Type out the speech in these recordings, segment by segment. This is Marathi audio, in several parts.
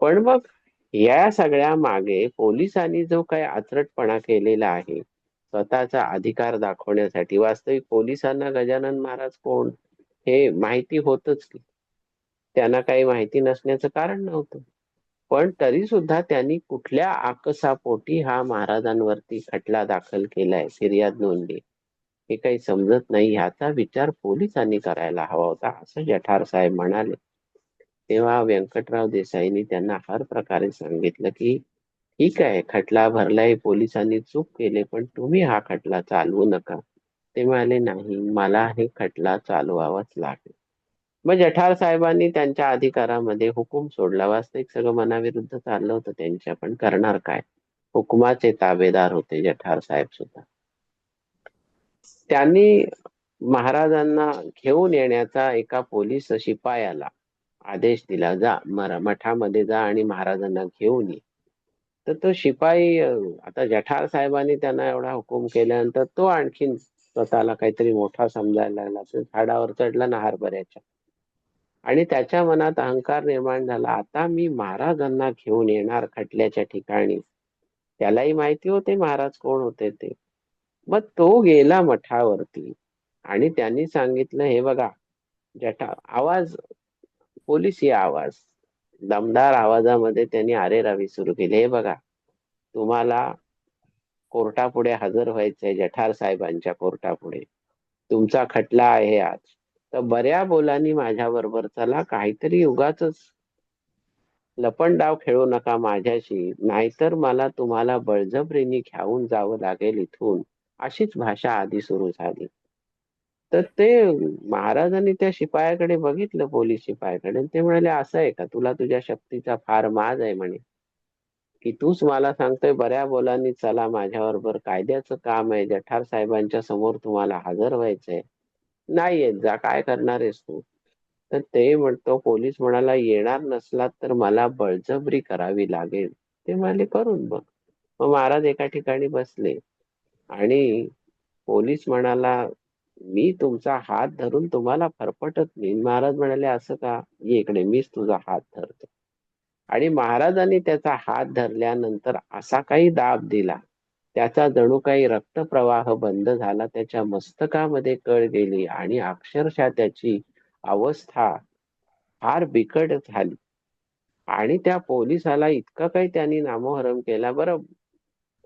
पण मग या सगळ्या मागे पोलिसांनी जो काही आचरटपणा केलेला आहे स्वतःचा अधिकार दाखवण्यासाठी वास्तविक पोलिसांना गजानन महाराज कोण हे माहिती होतच की त्यांना काही माहिती नसण्याचं कारण नव्हतं. पण तरी सुद्धा त्यांनी कुठल्या आकसापोटी हा महाराजांवरती खटला दाखल केलाय फिर्याद नोंदली? हे काही समजत नाही. ह्याचा विचार पोलिसांनी करायला हवा होता असं जठार साहेब म्हणाले. तेव्हा व्यंकटराव देसाईंनी त्यांना हर प्रकारे सांगितलं की ठीक आहे खटला भरलाय पोलिसांनी चूक केले पण तुम्ही हा खटला चालवू नका. ते म्हणाले नाही मला हे खटला चालवावाच लागेल. मग जठार साहेबांनी त्यांच्या अधिकारामध्ये हुकूम सोडला. वास्तविक सगळं मनाविरुद्ध चाललं होतं त्यांच्या पण करणार काय? हुकुमाचे ताबेदार होते जठार साहेब सुद्धा. त्यांनी महाराजांना घेऊन येण्याचा एका पोलीस शिपायाला आदेश दिला जा मरा मठामध्ये जा आणि महाराजांना घेऊन ये. तर तो शिपाई आता जठार साहेबांनी त्यांना एवढा हुकूम केल्यानंतर तो आणखीन स्वतःला काहीतरी मोठा समजायला लागला. झाडावर चढला ना हरभऱ्याच्या आणि त्याच्या मनात अहंकार निर्माण झाला. आता मी महाराजांना घेऊन येणार खटल्याच्या ठिकाणी. त्यालाही माहिती होते महाराज कोण होते ते. मग तो गेला मठावरती आणि त्यांनी सांगितलं हे बघा जठा आवाज पोलीस पोलिसी आवाज. दमदार आवाजामध्ये त्यांनी आरेरावी सुरू केली. हे बघा तुम्हाला कोर्टापुढे हजर व्हायचंय जठार साहेबांच्या कोर्टापुढे. तुमचा खटला आहे आज. तर बऱ्या बोलांनी माझ्या बरोबर चला काहीतरी उगाच लपंडाव खेळू नका माझ्याशी. नाहीतर मला तुम्हाला बळजबरीने घेऊन जावं लागेल इथून. अशीच भाषा आधी सुरू झाली. तर ते महाराजांनी त्या शिपायाकडे बघितलं पोलीस शिपायाकडे. आणि ते म्हणाले असं आहे का? तुला तुझ्या शक्तीचा फार माज आहे म्हणे. की तूच मला सांगतोय बऱ्या बोलांनी चला माझ्याबरोबर कायद्याचं काम आहे. जठार साहेबांच्या समोर तुम्हाला हजर व्हायचंय. नाही येत जा. काय करणार आहेस तू? तर ते म्हणतो पोलीस म्हणाला येणार नसला तर मला बळजबरी करावी लागेल. ते म्हणाले करून बघ. मग महाराज एका ठिकाणी बसले. आणि पोलीस म्हणाला मी तुमचा हात धरून तुम्हाला फरफटत नाही. महाराज म्हणाले असं का? ये इकडे मीच तुझा हात धरतो. आणि महाराजांनी त्याचा हात धरल्यानंतर असा काही दाब दिला. त्याचा जणू काही रक्तप्रवाह बंद झाला. त्याच्या मस्तकामध्ये कळ गेली आणि अक्षरशः त्याची अवस्था फार बिकट झाली. आणि त्या पोलिसाला इतकं काही त्यांनी नामोहरम केला. बरं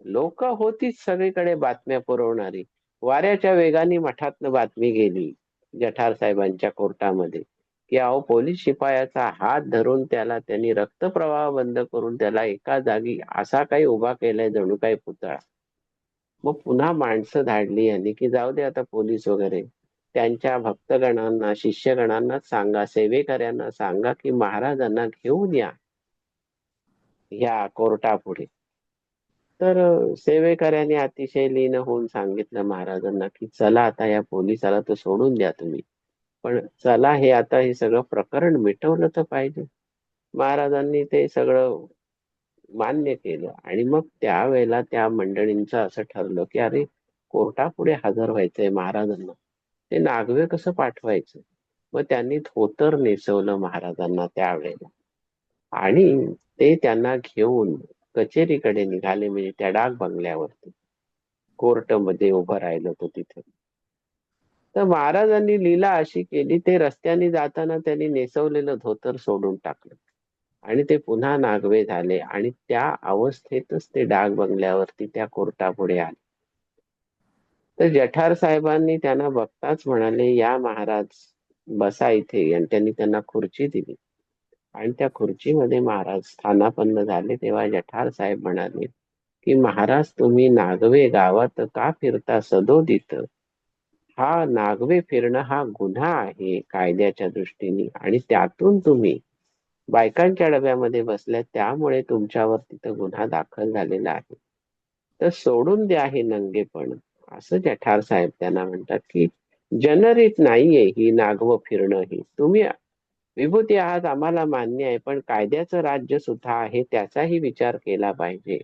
लोक होतीच सगळीकडे बातम्या पुरवणारी. वाऱ्याच्या वेगाने मठातनं बातमी गेली जठार साहेबांच्या कोर्टामध्ये की अहो पोलीस शिपायाचा हात धरून त्याला त्यांनी रक्तप्रवाह बंद करून त्याला एका जागी असा काही उभा केलाय जणू काही पुतळा. मग पुन्हा माणसं धाडली यांनी की जाऊ दे आता पोलीस वगैरे. त्यांच्या भक्तगणांना शिष्यगणांना सांगा सेवेकऱ्यांना सांगा की महाराजांना घेऊन या. ह्या कोर्टापुढे. तर सेवेकऱ्याने अतिशय लीन होऊन सांगितलं महाराजांना की चला आता या पोलिसाला तर सोडून द्या तुम्ही. पण चला हे आता हे सगळं प्रकरण मिटवलं तर पाहिजे. महाराजांनी ते सगळं मान्य केलं आणि मग त्यावेळेला त्या मंडळींचं असं ठरलं की अरे कोर्टापुढे हजर व्हायचंय महाराजांना. ते नागवे कसं पाठवायचं? मग त्यांनी धोतर नेसवलं महाराजांना त्यावेळेला. आणि ते त्यांना घेऊन कचेरीकडे निघाले म्हणजे त्या डाक बंगल्यावरती. कोर्टमध्ये उभं राहिलं होतं तिथे. तर महाराजांनी लीला अशी केली ते रस्त्याने जाताना त्यांनी नेसवलेलं धोतर सोडून टाकलं. आणि ते पुन्हा नागवे झाले आणि त्या अवस्थेतच ते डाग बंगल्यावरती त्या कोर्टापुढे आले. तर जठार साहेबांनी त्यांना बघताच म्हणाले या महाराज बसा इथे. आणि त्यांनी त्यांना खुर्ची दिली. आणि त्या खुर्चीमध्ये महाराज स्थानापन्न झाले. तेव्हा जठार साहेब म्हणाले की महाराज तुम्ही नागवे गावात का फिरता सदोदित? हा नागवे फिरणं हा गुन्हा आहे कायद्याच्या दृष्टीने आणि त्यातून तुम्ही बायकांच्या डब्यामध्ये बसल्या त्यामुळे तुमच्यावर तिथं गुन्हा दाखल झालेला आहे. तर सोडून द्या हे नंगेपण. असं जठार साहेब त्यांना म्हणतात की जनरीत नाहीये ही नागव फिरणं ही. तुम्ही विभूती आहात आम्हाला मान्य आहे पण कायद्याचं राज्य सुद्धा आहे त्याचाही विचार केला पाहिजे.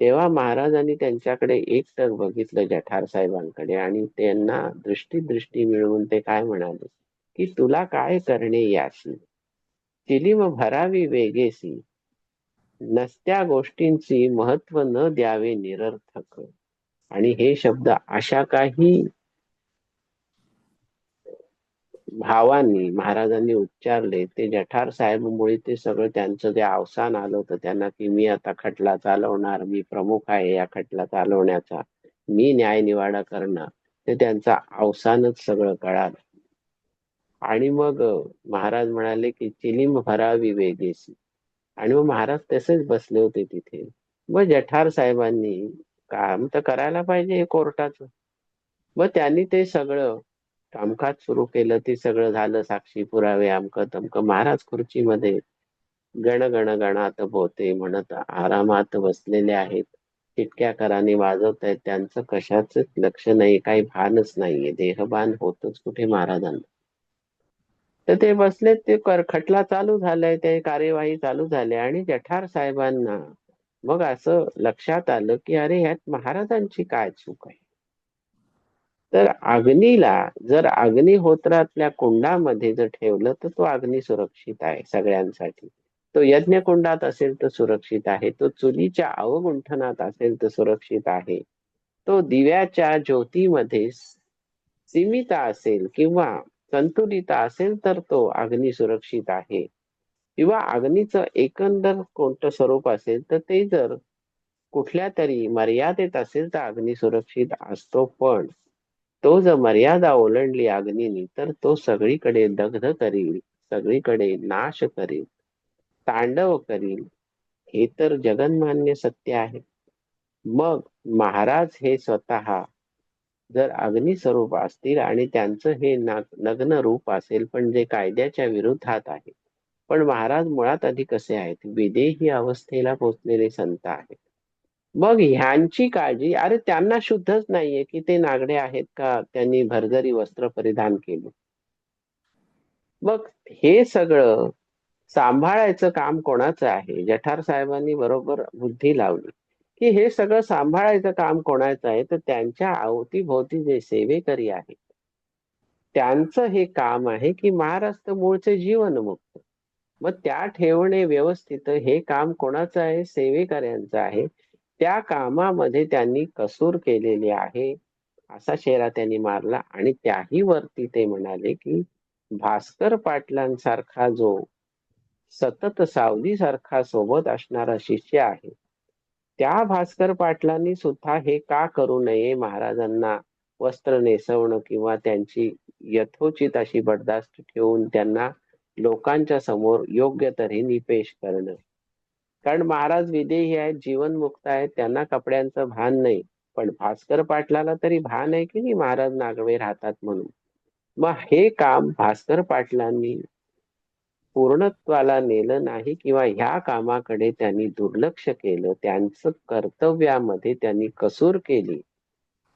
तेव्हा महाराजांनी त्यांच्याकडे एकटक बघितलं जठार साहेबांकडे आणि त्यांना दृष्टी दृष्टी मिळवून ते काय म्हणाले? की तुला काय करणे यासी? चिलीम भरावी वेगेसी. नसत्या गोष्टींची महत्त्व न द्यावे निरर्थक. आणि हे शब्द अशा काही भावांनी महाराजांनी उच्चारले ते जठार साहेबमुळे ते सगळं त्यांचं जे अवसान आलं होतं त्यांना की मी आता खटला चालवणार मी प्रमुख आहे या खटला चालवण्याचा मी न्याय निवाडा करणार ते त्यांचा अवसानच सगळं कळालं. आणि मग महाराज म्हणाले की चिलीम भरावी वेगेसी आणि मग महाराज तसेच बसले होते तिथे. मग जठार साहेबांनी काम तर करायला पाहिजे हे कोर्टाचं. मग त्यांनी ते सगळं कामकाज सुरू केलं ते सगळं झालं साक्षी पुरावे अमकं तमकं महाराज खुर्चीमध्ये गण गण गणात भोवते म्हणत आरामात बसलेले आहेत. चिटक्या कराने वाजवत आहेत त्यांचं कशाच लक्ष नाही काही भानच नाहीये. देहभान होतच कुठे महाराजांना? तर ते बसले ते खटला चालू झालाय ते कार्यवाही चालू झाली आणि जठार साहेबांना मग असं लक्षात आलं की अरे ह्यात महाराजांची काय चूक आहे? तर अग्नीला जर अग्निहोत्रातल्या कुंडामध्ये जर ठेवलं तर तो अग्नी सुरक्षित आहे सगळ्यांसाठी. तो यज्ञकुंडात असेल तर सुरक्षित आहे. तो चुलीच्या अवगुंठनात असेल तर सुरक्षित आहे. तो दिव्याच्या ज्योतीमध्ये सीमित असेल किंवा संतुलित असेल तर तो अग्नी सुरक्षित आहे. किंवा अग्नीचं एकंदर कोणतं स्वरूप असेल तर ते जर कुठल्या तरी मर्यादेत असेल तर अग्नी सुरक्षित असतो पण. तो जर मर्यादा ओलांडली अग्नीने तर तो सगळीकडे दग्ध करील सगळीकडे नाश करील तांडव करील. हे तर जगन्मान्य सत्य आहे. मग महाराज हे स्वतः जर अग्नी स्वरूप असतील आणि त्यांचं हे नग्न रूप असेल पण जे कायद्याच्या विरोधात आहे. पण महाराज मुळात आधी कसे आहेत? विदेही अवस्थेला पोचलेले संत आहेत. मग ह्यांची काळजी अरे त्यांना शुद्धच नाहीये की ते नागडे आहेत का? त्यांनी भरजरी वस्त्र परिधान केले. मग हे सगळं सांभाळायचं काम कोणाचं आहे? जठार साहेबांनी बरोबर बुद्धी लावली की हे सगळं सांभाळायचं काम कोणाचं आहे? तर त्यांच्या अवतीभोवती जे सेवेकरी आहेत त्यांचं हे काम आहे की महाराष्ट्र मूळचे जीवनमुक्त. मग त्या ठेवणे व्यवस्थित हे काम कोणाचं आहे? सेवेकऱ्यांचं आहे. त्या कामामध्ये त्यांनी कसूर केलेली आहे. असा शेरा त्यांनी मारला आणि त्याही वरती ते म्हणाले की भास्कर पाटलांसारखा जो सतत सावली सारखा सोबत असणारा शिष्य आहे त्या भास्कर पाटलांनी सुद्धा हे का करू नये? महाराजांना वस्त्र नेसवणं किंवा त्यांची यथोचित अशी बडदास्त ठेवून त्यांना लोकांच्या समोर योग्य तऱ्हेने पेश करणं. कारण महाराज विदेही आहेत जीवनमुक्त आहेत त्यांना कपड्यांचं भान नाही. पण भास्कर पाटलाला तरी भान आहे की नाही महाराज नागवे राहतात म्हणून? मग हे काम भास्कर पाटलांनी पूर्णत्वाला नेलं नाही किंवा ह्या कामाकडे त्यांनी दुर्लक्ष केलं त्यांचं कर्तव्यामध्ये त्यांनी कसूर केली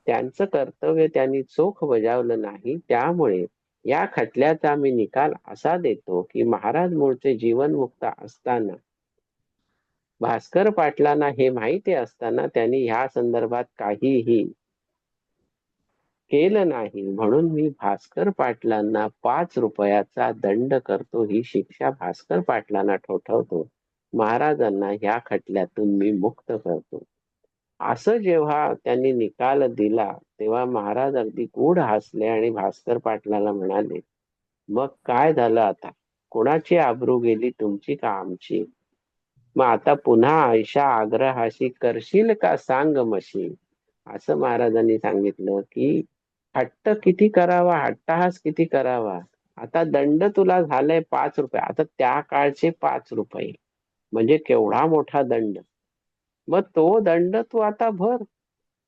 त्यांचं कर्तव्य त्यांनी चोख बजावलं नाही त्यामुळे या खटल्याचा मी निकाल असा देतो की महाराज मूळचे जीवनमुक्त असताना भास्कर पाटलांना हे माहिती असताना त्यांनी ह्या संदर्भात काहीही केलं नाही. म्हणून मी भास्कर पाटलांना पाच रुपयाचा दंड करतो ही शिक्षा भास्कर पाटलांना ठोठवतो. महाराजांना ह्या खटल्यातून मी मुक्त करतो. असं जेव्हा त्यांनी निकाल दिला तेव्हा महाराज अगदी गूढ हसले आणि भास्कर पाटलाला म्हणाले मग काय झालं आता? कोणाची आबरू गेली तुमची का आमची? मग आता पुन्हा आयशा आग्रहाशी करशील का सांग मशी असं महाराजांनी सांगितलं की हट्ट किती करावा हट्टहास किती करावा? आता दंड तुला झालाय पाच रुपये. आता त्या काळचे पाच रुपये. म्हणजे केवढा मोठा दंड? मग तो दंड तू आता भर.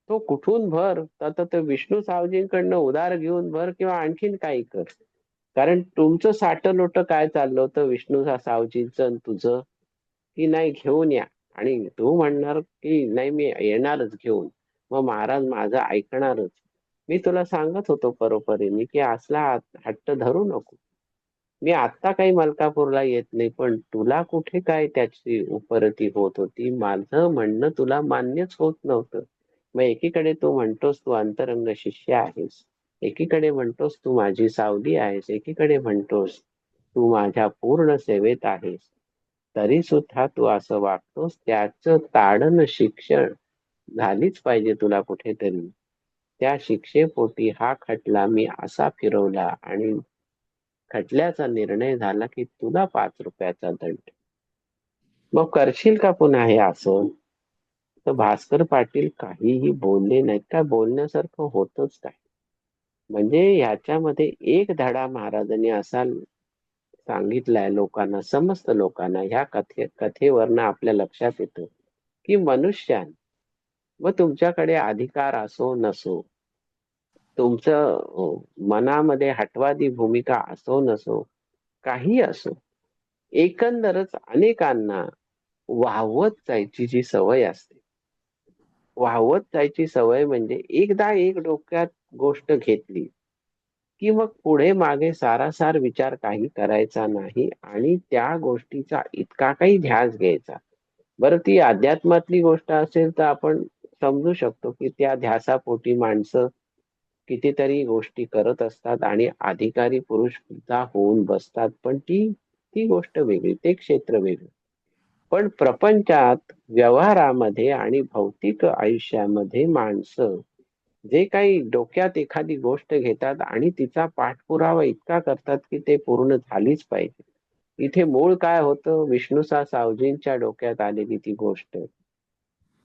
तो कुठून भर? तर ते विष्णू सावजींकडनं उदार घेऊन भर किंवा आणखीन काही कर. कारण तुमचं साठ लोट काय चाललं होतं विष्णू सावजींचं तुझं? की नाही घेऊन या. आणि तू म्हणणार की नाही मी येणारच घेऊन. मग महाराज माझं ऐकणारच. मी तुला सांगत होतो परोपरीने की असला हट्ट धरू नको. मी आता काही मलकापूरला येत नाही पण तुला कुठे काय त्याची उपरती होत होती? माझं म्हणणं तुला मान्यच होत नव्हतं. मग एकीकडे तू म्हणतोस तू अंतरंग शिष्य आहेस. एकीकडे म्हणतोस तू माझी सावली आहेस. एकीकडे म्हणतोस तू माझ्या पूर्ण सेवेत आहेस. तरी सुद्धा तू असं वागतोस त्याचं ताडण शिक्षण झालीच पाहिजे तुला कुठेतरी. त्या शिक्षेपोटी हा खटला मी असा फिरवला आणि खटल्याचा निर्णय झाला की तुला पाच रुपयाचा दंड. मग करशील का पुन्हा हे असं तर भास्कर पाटील काहीही बोलले नाहीत. का बोलण्यासारखं होतच काय? म्हणजे ह्याच्यामध्ये एक धडा महाराजांनी असा सांगितलंय लोकांना समस्त लोकांना ह्या कथे कथेवरनं आपल्या लक्षात येतं की मनुष्यान व तुमच्याकडे अधिकार असो नसो तुमचं मनामध्ये हटवादी भूमिका असो नसो काही असो एकंदरच अनेकांना वाहवत जायची जी सवय असते. वाहवत जायची सवय म्हणजे एकदा एक डोक्यात गोष्ट घेतली की मग पुढे मागे सारासार विचार काही करायचा नाही आणि त्या गोष्टीचा इतका काही ध्यास घ्यायचा. बरं ती अध्यात्मातली गोष्ट असेल तर आपण समजू शकतो की त्या ध्यासापोटी माणसं कितीतरी गोष्टी करत असतात आणि अधिकारी पुरुष सुद्धा होऊन बसतात पण ती ती गोष्ट वेगळी ते क्षेत्र वेगळं. पण प्रपंचात व्यवहारामध्ये आणि भौतिक आयुष्यामध्ये माणसं जे काही डोक्यात एखादी गोष्ट घेतात आणि तिचा पाठपुरावा इतका करतात की ते पूर्ण झालीच पाहिजे. इथे मूळ काय होतं? विष्णुसा सावजींच्या डोक्यात आलेली ती गोष्ट.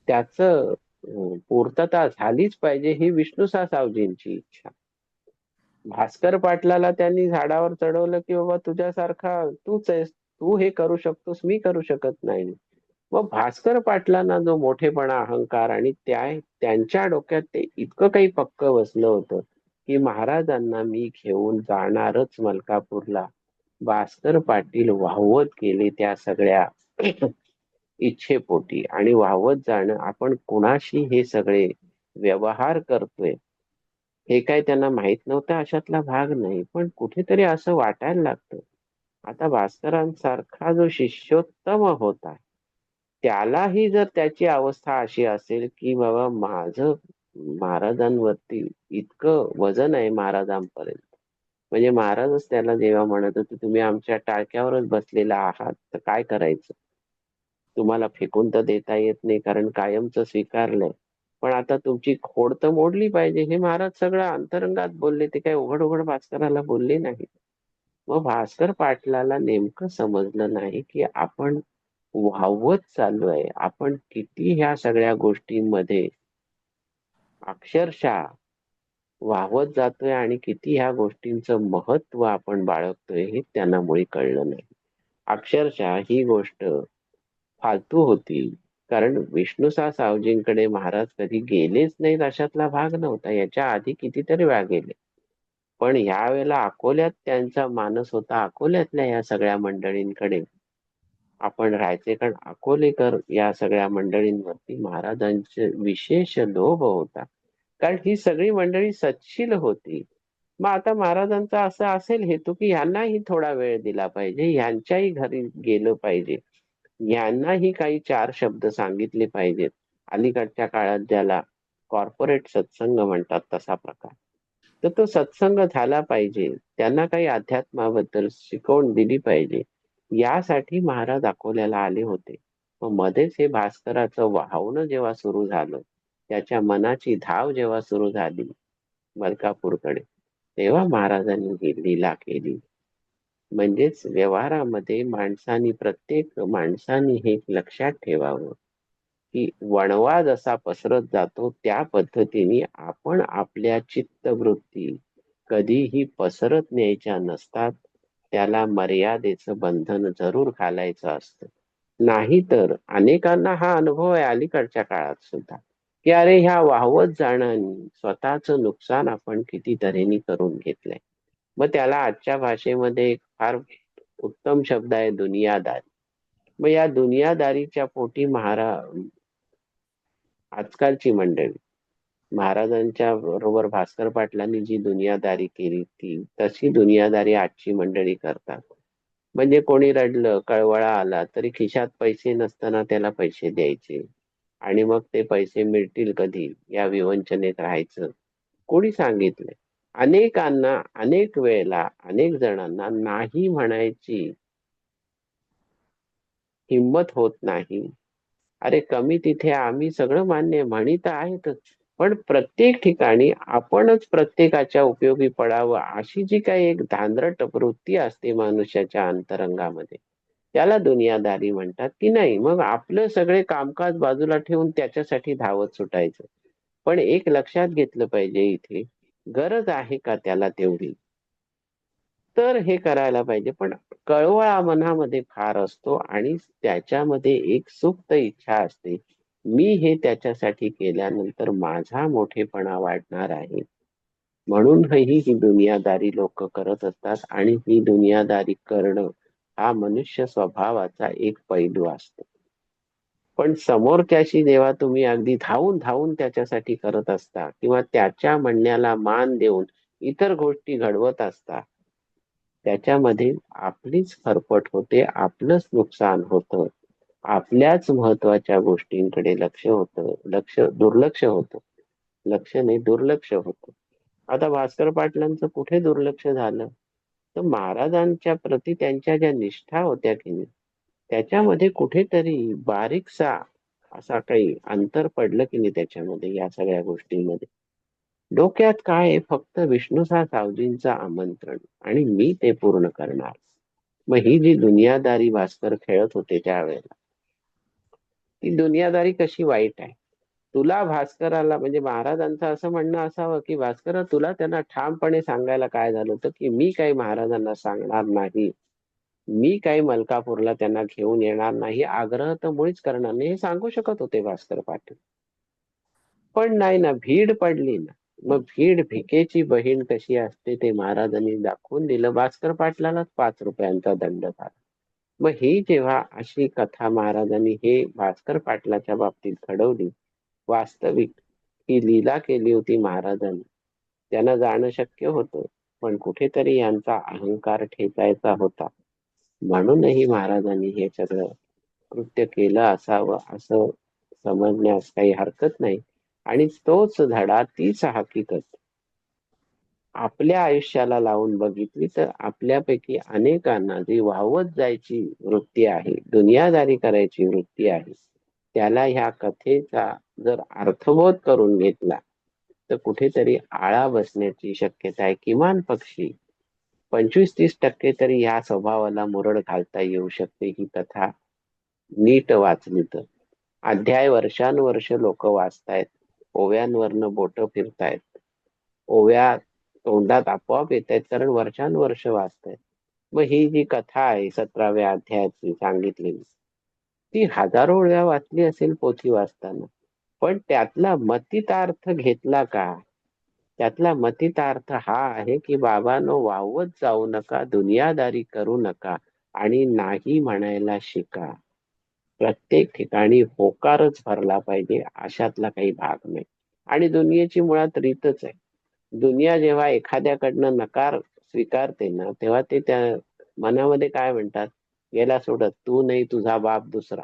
त्याच पूर्तता झालीच पाहिजे ही विष्णुसा सावजींची इच्छा. भास्कर पाटलाला त्यांनी झाडावर चढवलं की बाबा तुझ्यासारखा तूच आहेस तू हे करू शकतोस मी करू शकत नाही. व भास्कर पाटलांना जो मोठेपणा अहंकार आणि त्या त्यांच्या डोक्यात ते इतकं काही पक्क बसलं होतं की महाराजांना मी घेऊन जाणारच मलकापूरला. भास्कर पाटील वाहवत गेले त्या सगळ्या इच्छेपोटी आणि वाहवत जाणं आपण कुणाशी हे सगळे व्यवहार करतोय? हे काय त्यांना माहीत नव्हतं? अशातला भाग नाही. पण कुठेतरी असं वाटायला लागतं. आता भास्करांसारखा जो शिष्योत्तम होता त्यालाही जर त्याची अवस्था अशी असेल की बाबा माझं महाराजांवरती इतकं वजन आहे महाराजांपर्यंत. म्हणजे महाराजच त्याला जेव्हा म्हणत होते तुम्ही आमच्या टाळक्यावरच बसलेला आहात तर काय करायचं? तुम्हाला फेकून तर देता येत नाही कारण कायमचं स्वीकारलंय. पण आता तुमची खोड तर मोडली पाहिजे. हे महाराज सगळं अंतरंगात बोलले ते काय उघड उघड भास्कराला बोलले नाही मग भास्कर पाटलाला नेमकं समजलं नाही की आपण वाहवत आहे आपण किती ह्या सगळ्या गोष्टींमध्ये अक्षरशः वाहवत जातोय आणि किती ह्या गोष्टींचं महत्त्व आपण बाळगतोय हे त्यांना मुळी कळलं नाही. अक्षरशः ही गोष्ट फालतू होती. कारण विष्णुसा सावजींकडे महाराज कधी गेलेच नाहीत अशातला भाग नव्हता. याच्या आधी कितीतरी वेळा गेले. पण ह्या वेळेला अकोल्यात त्यांचा मानस होता. अकोल्यातल्या या सगळ्या मंडळींकडे आपण राहायचे कारण अकोलेकर या सगळ्या मंडळींवरती महाराजांचे विशेष लोभ होता. कारण ही सगळी मंडळी सचशील होती. मग आता महाराजांचा असं असेल हेतू की ह्यांनाही थोडा वेळ दिला पाहिजे ह्यांच्याही घरी गेलं पाहिजे. यांनाही काही चार शब्द सांगितले पाहिजेत. अलीकडच्या काळात ज्याला कॉर्पोरेट सत्संग म्हणतात तसा प्रकार. तर तो सत्संग झाला पाहिजे. त्यांना काही अध्यात्माबद्दल शिकवण दिली पाहिजे. यासाठी महाराज अकोल्याला आले होते. मध्येच हे भास्कराचं वाहवणं जेव्हा सुरू झालं त्याच्या मनाची धाव जेव्हा सुरू झाली मलकापूरकडे तेव्हा महाराजांनी ही लीला केली. म्हणजेच व्यवहारामध्ये माणसानी प्रत्येक माणसानी हे लक्षात ठेवावं की वणवा जसा पसरत जातो त्या पद्धतीने आपण आपल्या चित्तवृत्ती कधीही पसरत न्यायच्या नसतात त्याला मर्यादेचं बंधन जरूर घालायचं असतं. नाहीतर अनेकांना हा अनुभव आहे अलीकडच्या काळात सुद्धा की अरे ह्या वाहवत जाण्याने स्वतःच नुकसान आपण किती तऱ्हेने करून घेतलंय. मग त्याला आजच्या भाषेमध्ये एक फार उत्तम शब्द आहे दुनियादारी. मग या दुनियादारीच्या पोटी महारा आजकालची मंडळी महाराजांच्या बरोबर भास्कर पाटलांनी जी दुनियादारी केली ती तशी दुनियादारी आजची मंडळी करतात. म्हणजे कोणी रडलं कळवळा आला तरी खिशात पैसे नसताना त्याला पैसे द्यायचे. आणि मग ते पैसे मिळतील कधी या विवंचनेत राहायचं. कोणी सांगितले? अनेकांना अनेक वेळेला अनेक जणांना नाही म्हणायची हिंमत होत नाही. अरे कमी तिथे आम्ही सगळं मान्य म्हणी तर आहेतच. पण प्रत्येक ठिकाणी आपणच प्रत्येकाच्या उपयोगी पडावं अशी जी काही एक धांद्रट वृत्ती असते मनुष्याच्या अंतरंगामध्ये त्याला दुनियादारी म्हणतात की नाही? मग आपलं सगळे कामकाज बाजूला ठेवून त्याच्यासाठी धावत सुटायचं. पण एक लक्षात घेतलं पाहिजे इथे गरज आहे का त्याला तेवढी? तर हे करायला पाहिजे. पण कळवळा मनामध्ये फार असतो आणि त्याच्यामध्ये एक सुप्त इच्छा असते मी हे त्याच्यासाठी केल्यानंतर माझा मोठेपणा वाढणार आहे. म्हणूनही ही दुनियादारी लोक करत असतात आणि ही दुनियादारी करणं हा मनुष्य स्वभावाचा एक पैलू असतो. पण समोरच्याशी जेव्हा तुम्ही अगदी धावून धावून त्याच्यासाठी करत असता किंवा त्याच्या म्हणण्याला मान देऊन इतर गोष्टी घडवत असता त्याच्यामध्ये आपलीच फरफट होते आपलंच नुकसान होतं. आपल्याच महत्त्वाच्या गोष्टींकडे लक्ष होतं लक्ष दुर्लक्ष होतं. लक्ष नाही दुर्लक्ष होतं. आता भास्कर पाटलांचं कुठे दुर्लक्ष झालं? तर महाराजांच्या प्रती त्यांच्या ज्या निष्ठा होत्या की नाही त्याच्यामध्ये कुठेतरी बारीकसा असा काही अंतर पडलं की नाही त्याच्यामध्ये या सगळ्या गोष्टींमध्ये? डोक्यात काय फक्त विष्णुसा सावजींचं आमंत्रण आणि मी ते पूर्ण करणार. मग ही जी दुनियादारी भास्कर खेळत होते त्यावेळेला ती दुनियादारी कशी वाईट आहे? तुला भास्कराला म्हणजे महाराजांचं असं म्हणणं असावं की भास्कर तुला त्यांना ठामपणे सांगायला काय झालं होतं की मी काही महाराजांना सांगणार नाही. मी काही मलकापूरला त्यांना घेऊन येणार नाही. आग्रह तर मुळीच करणार नाही. हे सांगू शकत होते भास्कर पाटील. पण नाही ना भीड पडली ना. मग भीड भिकेची बहीण कशी असते ते महाराजांनी दाखवून दिलं. भास्कर पाटलालाच पाच रुपयांचा दंड झाला. मग ही जेव्हा अशी कथा महाराजांनी हे भास्कर पाटलाच्या बाबतीत घडवली वास्तविक ही लीला केली होती महाराजांनी त्यांना जाणं शक्य होतं पण कुठेतरी यांचा अहंकार ठेचायचा होता. म्हणूनही महाराजांनी हे सगळं कृत्य केलं असावं असं समजण्यास काही हरकत नाही. आणि तोच धडा तीच हकीकत आपल्या आयुष्याला लावून बघितली तर आपल्यापैकी अनेकांना जी वाहवत जायची वृत्ती आहे दुनियादारी करायची वृत्ती आहे त्याला ह्या कथेचा जर अर्थबोध करून घेतला तर कुठेतरी आळा बसण्याची शक्यता आहे. किमान पक्षी पंचवीस तीस टक्के तरी ह्या स्वभावाला मुरड घालता येऊ शकते. ही कथा नीट वाचली तर. अध्याय वर्षानुवर्ष लोक वाचतायत ओव्यांवरनं बोट फिरतायत ओव्या तोंडात आपोआप येत आहेत कारण वर्षानुवर्ष वाचतायत मग ही जी कथा आहे सतराव्या अध्यायाची सांगितलेली ती हजारो वेळा वाचली असेल पोथी वाचताना. पण त्यातला मतितार्थ घेतला का? त्यातला मतितार्थ हा आहे की बाबानो वावत जाऊ नका दुनियादारी करू नका आणि नाही म्हणायला शिका. प्रत्येक ठिकाणी होकारच भरला पाहिजे अशातला काही भाग नाही. आणि दुनियेची मुळात रीतच आहे. दुनिया जेव्हा एखाद्याकडनं नकार स्वीकारते ना तेव्हा ते त्या मनामध्ये काय म्हणतात? गेला सोडत तू नाही तुझा बाप दुसरा.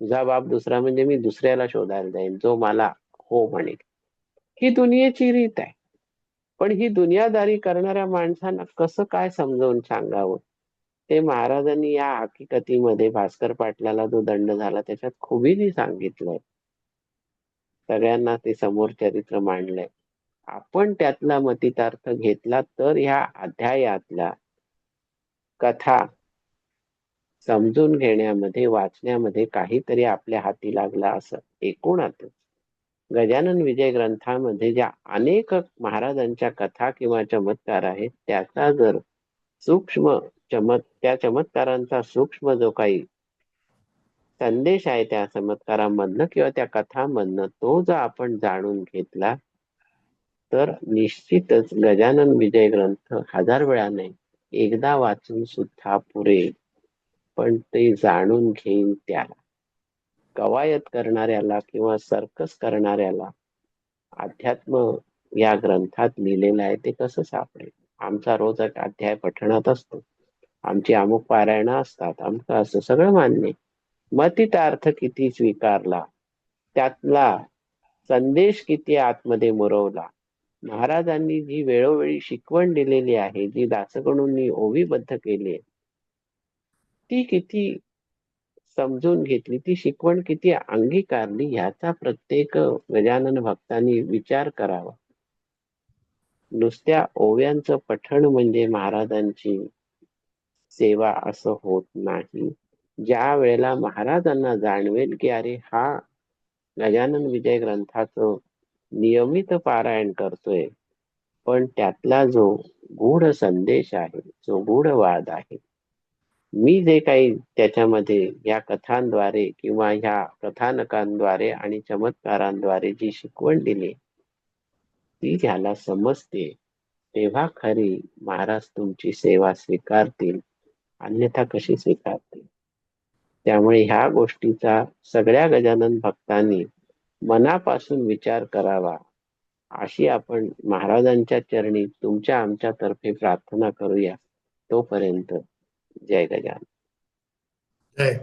तुझा बाप दुसरा म्हणजे मी दुसऱ्याला शोधायला जाईन जो मला हो म्हणेल. ही दुनियेची रीत आहे. पण ही दुनियादारी करणाऱ्या माणसांना कसं काय समजावून सांगावं? ते महाराजांनी या हकीकतीमध्ये भास्कर पाटलाला जो दंड झाला त्याच्यात खुबीने सांगितलंय. सगळ्यांना ते समोर चरित्र मांडलंय. आपण त्यातला मतितार्थ घेतला तर ह्या अध्यायातल्या कथा समजून घेण्यामध्ये वाचण्यामध्ये काहीतरी आपल्या हाती लागला असं एकूणातच गजानन विजय ग्रंथामध्ये ज्या अनेक महाराजांच्या कथा किंवा चमत्कार आहेत त्याचा जर सूक्ष्म चमत् त्या चमत्कारांचा सूक्ष्म जो काही संदेश आहे त्या चमत्कारामधनं किंवा त्या कथामधनं तो जर आपण जाणून घेतला तर निश्चितच गजानन विजय ग्रंथ हजार वेळा नाही एकदा वाचून सुद्धा पुरेल पण ते जाणून घेईन त्याला. कवायत करणाऱ्याला किंवा सर्कस करणाऱ्याला अध्यात्म या ग्रंथात लिहिलेलं आहे ते कसं सापडेल? आमचा रोज एक अध्याय पठणात असतो. आमची अमुक पारायण असतात. आमचं असं सगळं मान्य मतितार्थ किती स्वीकारला? त्यातला संदेश किती आतमध्ये मुरवला? महाराजांनी जी वेळोवेळी शिकवण दिलेली आहे जी दासगणूंनी ओवीबद्ध केली आहे ती किती समजून घेतली ती शिकवण किती अंगीकारली ह्याचा प्रत्येक गजानन भक्तांनी विचार करावा. नुसत्या ओव्यांचं पठण म्हणजे महाराजांची सेवा असं होत नाही. ज्या वेळेला महाराजांना जाणवेल की अरे हा गजानन विजय ग्रंथाचं नियमित पारायण करतोय. पण त्यातला जो गूढ संदेश आहे जो गूढ वाद आहे मी जे काही त्याच्यामध्ये या कथांद्वारे किंवा ह्या कथानकांद्वारे आणि चमत्कारांद्वारे जी शिकवण दिली ती ज्याला समजते. तेव्हा खरी महाराज तुमची सेवा स्वीकारतील अन्यथा कशी स्वीकारतील? त्यामुळे ह्या गोष्टीचा सगळ्या गजानन भक्तांनी मनापासून विचार करावा. अशी आपण महाराजांच्या चरणी तुमच्या आमच्या तर्फे प्रार्थना करूया. तोपर्यंत जय गजान जय